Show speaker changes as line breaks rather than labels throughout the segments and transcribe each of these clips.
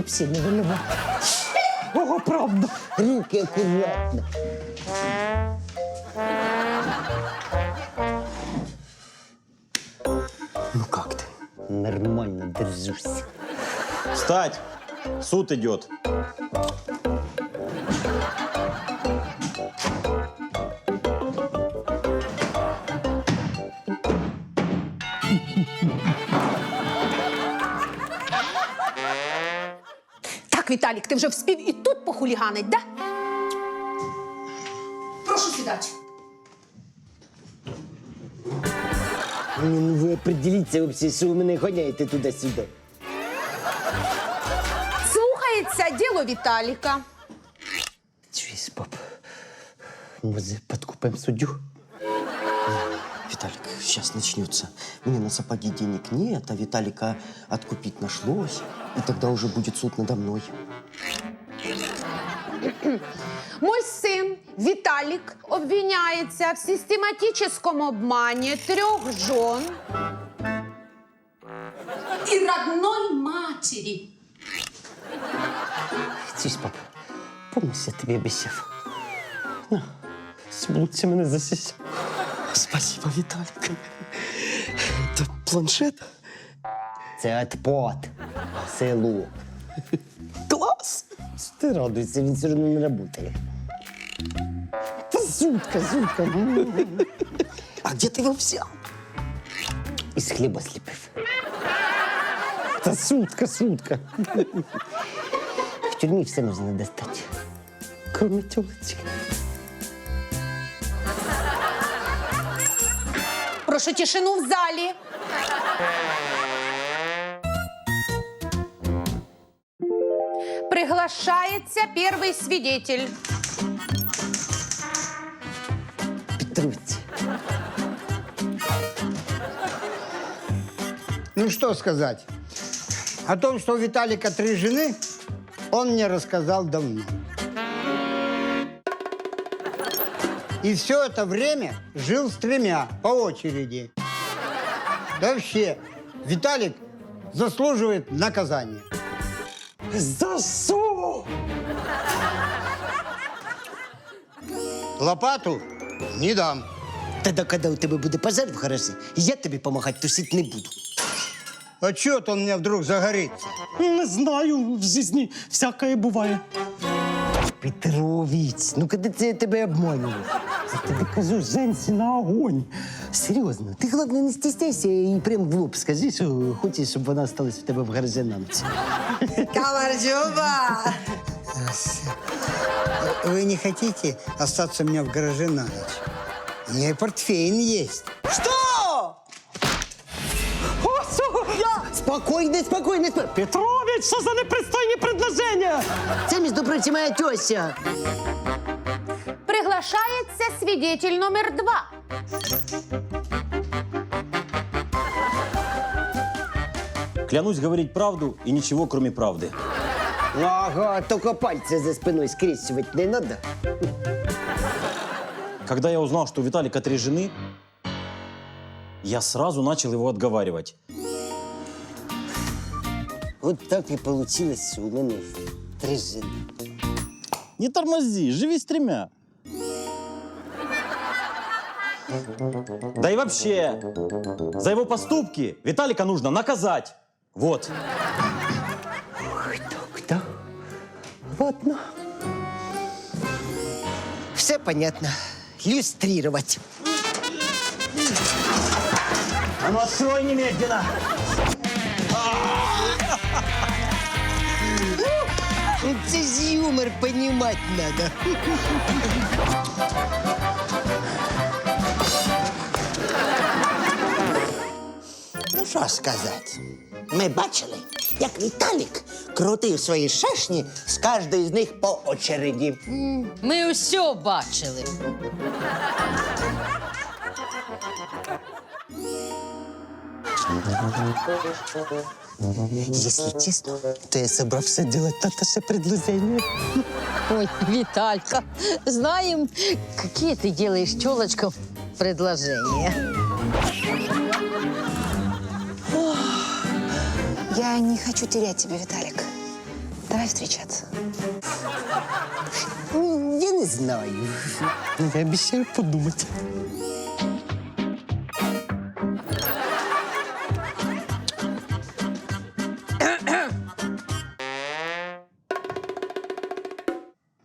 взагалі не винуват.
Ого, правда.
Руки акуратно. Ну как ты? Нормально держусь.
Встать! Суд идет.
Віталік, ти вже вспів і тут похуліганить, да? Прошу сідати.
Ну ну ви определіться вообще, що ви мене гоняєте туди-сюди.
Слухається діло Віталіка.
Чуєш, пап? Може, подкупим суддю?
Виталик, сейчас начнется. Мне на сапоги денег нет, а Виталика откупить нашлось. И тогда уже будет суд надо мной.
Мой син Віталік обвиняється в систематическом обмані трьох жен і родной матері.
Чуєш, пап? Помниш, я тобі обіцяв? На, Сблудься мене засісяв.
Спасибо, Виталик. Это планшет?
Це отпад. Село.
Класс!
Ти радуйся, він все одно не працює. Та сутка, сутка.
А где ты его взял?
Із хліба сліпив. Та сутка, сутка. В тюрмі все можна достати. Кроме тілочки.
Прошу тишину в залі. Приглашається перший свидетель.
Петруці.
Ну что сказать? О том, что у Виталика три жены, он мне рассказал давно. И все это время жил с тремя по очереди. Да вообще, Виталик заслуживает наказания.
За?
Лопату не дам.
Тоді, коли у тебе буде пожар в гаражі, я тобі допомагати тушити не буду.
А чё он у меня вдруг загорится?
Не знаю, в житті всякое буває.
Петрович, ну коли це я тебе обманював? Я тобі кажу, женщина огонь. Серйозно, ти головне не стісняйся і прям в лоб скажи, що хочеш, щоб вона осталась в тебе в гаражі на ніч.
Камаржоба!
Вы не хотите остаться у меня в гараже на ночь? У меня и портфель есть.
Что?
Спокійно, спокійно, спокійно.
Петрович, що за непристойні предложення?
Це, між прочим, моя теща.
Приглашається свидетель номер два.
Клянусь говорить правду и ничего, кроме правды.
Ага, тільки пальці за спиною скрещувати не надо.
Когда я узнал, что у Виталика три жены, я сразу начал его отговаривать.
От так і вийшло, що у мене три жени.
Не тормози, живи с тремя. Да и вообще, за его поступки Виталика нужно наказать. Вот.
Так, так. Ладно. Все понятно. Люстрировать.
А ну открой немедленно.
Ж юмор понимать надо.
Ну що сказати? Ми бачили, як Віталік крутив свої шашні з кожної з них по очереді.
Ми усе бачили.
Если честно, то я собрался делать Наташе предложение.
Ой, Виталька, знаем, какие ты делаешь телочкам предложения.
Я не хочу терять тебя, Виталик.
Давай встречаться.
Ну, Я не знаю.
Я обіцяю подумати.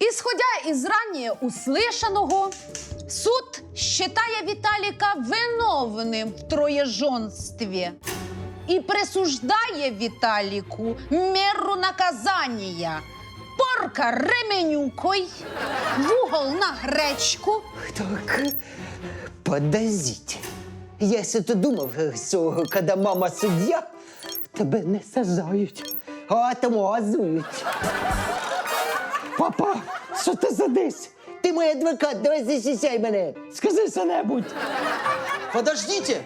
Исходя из ранее услышанного, суд считає Віталіка виновним в троєжонстві і присуждає Віталіку меру наказання. Порка ременюкой, в угол на гречку,
Так, подождіть. Я все то думав, що коли мама суддя, тебе не сажають, а отмазують.
Папа, що ти задись?
Ти мій адвокат, давай захищай мене.
Скажи що-небудь.
Подождите!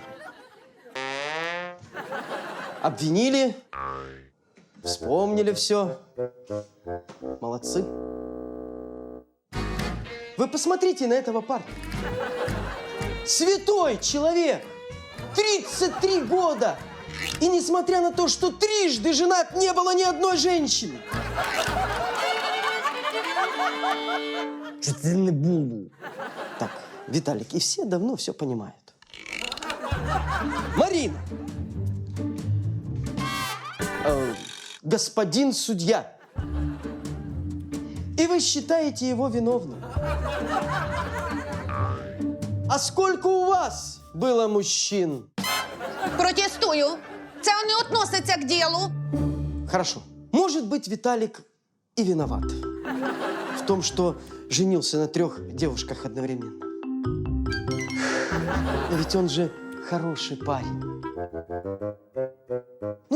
Обвинили, вспомнили все. Молодцы. Вы посмотрите на этого парня. Святой человек! 33 года! И несмотря на то, что трижды женат, не было ни одной женщины.
Це не було?
Так, Виталик, и все давно все понимают. Марина! Э, господин судья. И вы считаете его виновным. А сколько у вас было мужчин?
Протестую. Це не относиться к ділу.
Хорошо. Может быть, Виталик и виноват в том, что женился на трех девушках одновременно. Но ведь он же хороший парень.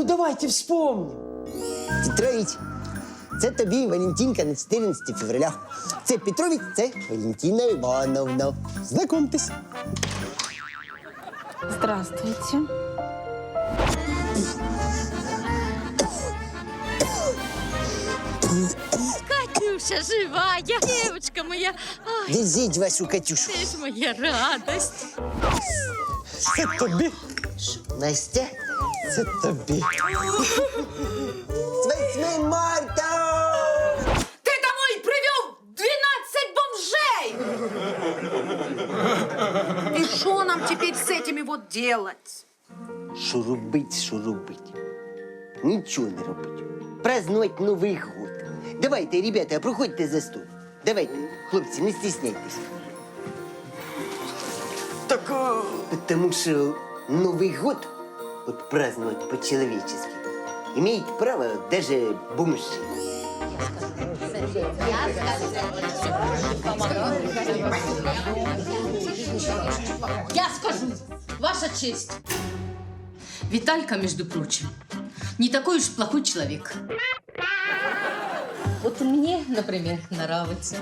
Давайте вспомним.
Петрович, це тобі Валентинка на 14 февраля. Це Петрович, це Валентина Івановна. Знайомтесь.
Здравствуйте.
Катюша живая, девочка моя. Ой,
Везіть вашу Катюшу.
ты ж моя радость.
Це тобі.
Настя, це тобі. 8 марта!
Ти домой привів 12 бомжей! И что нам теперь с этими вот делать?
Що робить, що робить? Нічого не робить. Празднувати Новий год. Давайте, ребята, проходьте за стол. Давайте, хлопці, не стісняйтесь. Так, Потому що Новий год, от праздновать по-человечески, имеет право даже бомжи.
Я скажу, ваша честь. Виталька, между прочим, не такой уж плохой человек. Вот мне, например, нравится.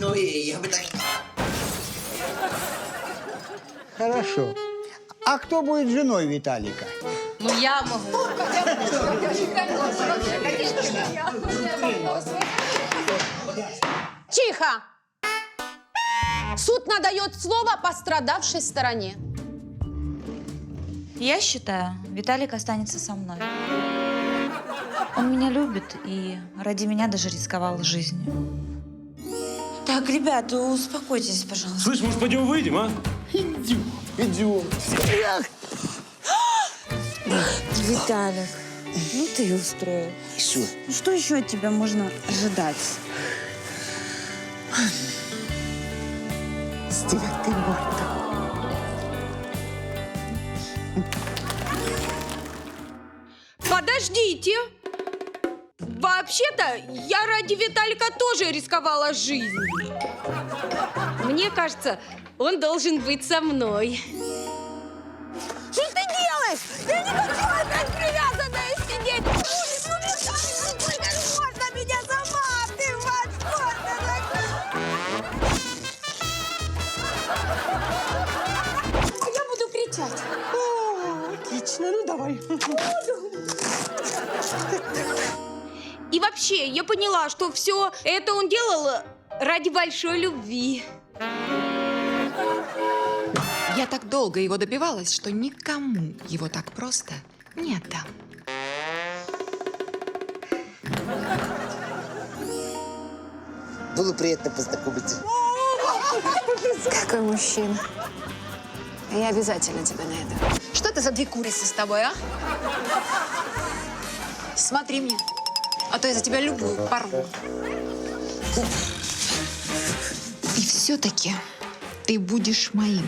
Ну і я би так.
Хорошо. А кто будет женой Виталика?
Ну, я могу.
Тихо! Суд надает слово пострадавшей стороне.
Я считаю, Виталик останется со мной. Он меня любит и ради меня даже рисковал жизнью. Так, ребята, успокойтесь, пожалуйста.
Слышь, может, пойдем выйдем, а?
Виталик, ну ты устроил.
Що?
Ну что еще от тебя можно ожидать?
З 9 марта.
Подождите! Вообще-то, я ради Виталика тоже рисковала жизнью. Мне кажется, он должен быть со мной. Что ты делаешь? Я не хочу опять привязанная сидеть! Ну, сколько можно меня сама отдывать? Я буду кричать.
Отлично, ну давай.
И вообще, я поняла, что все это он делал ради большой любви.
Я так долго его добивалась, что никому его так просто не отдам.
Было приятно познакомиться.
Какой мужчина. Я обязательно тебя найду.
Что это за две курицы с тобой, а?
Смотри мне, а то я за тебя любую порву.
И все-таки ты будешь моим.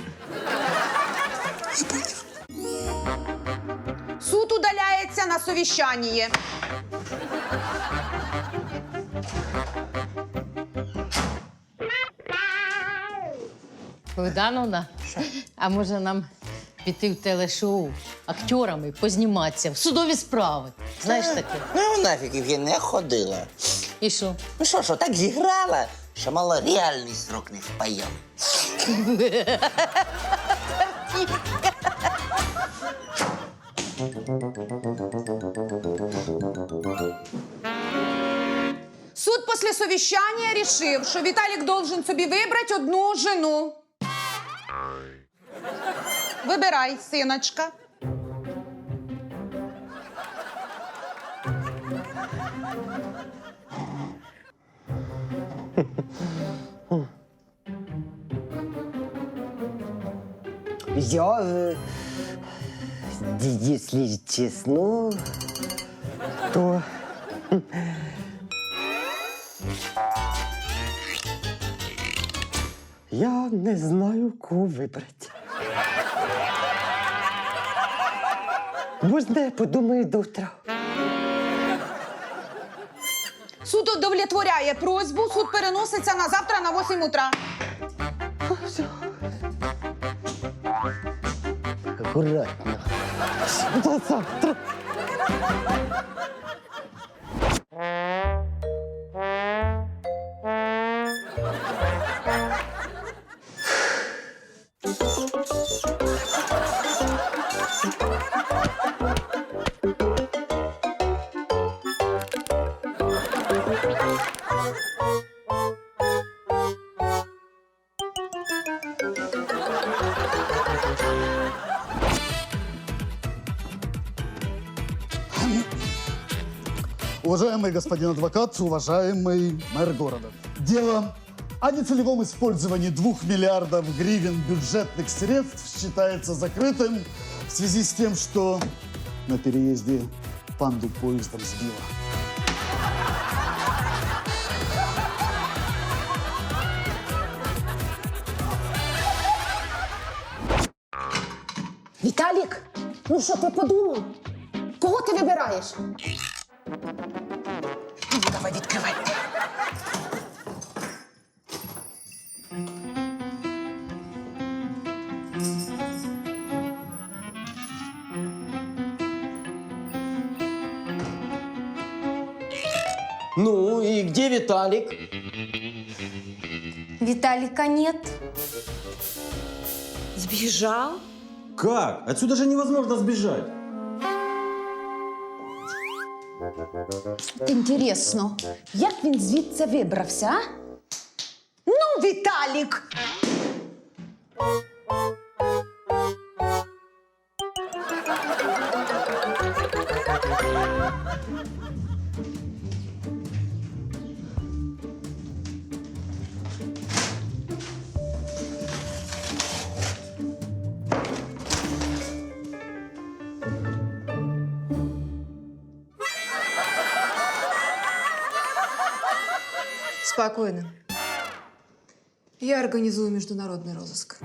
Суд удаляється на совіщання.
Богдановна, а може нам піти в телешоу акторами позніматися в судові справи? Знаєш таке?
Ну, нафиг, Євгенія, ходила.
І що?
Ну що, що, так зіграла, що мало реальний срок не впаяв.
Суд після совіщання рішив, що Віталік должен собі вибрати одну жену. Вибирай, синочка.
Я, э, если честно, то... Я не знаю, кого вибрати. Можна я подумаю до утра?
Суд удовлетворяє просьбу, суд переноситься на завтра на 8 утра.
Аккуратно. До завтра.
Уважаемый господин адвокат, уважаемый мэр города. Дело о нецелевом использовании двух миллиардов гривен бюджетных средств считается закрытым в связи с тем, что на переезде панду поездом сбила.
Віталік, ну що ти подумав? Кого ти вибираєш? Ну, давай відкривай.
Ну и где Виталик?
Виталика нет.
Сбежал?
Как? Отсюда же невозможно сбежать.
Інтересно, як він звідси вибрався, а? Ну, Віталік!
Спокойно. Я организую международный розыск.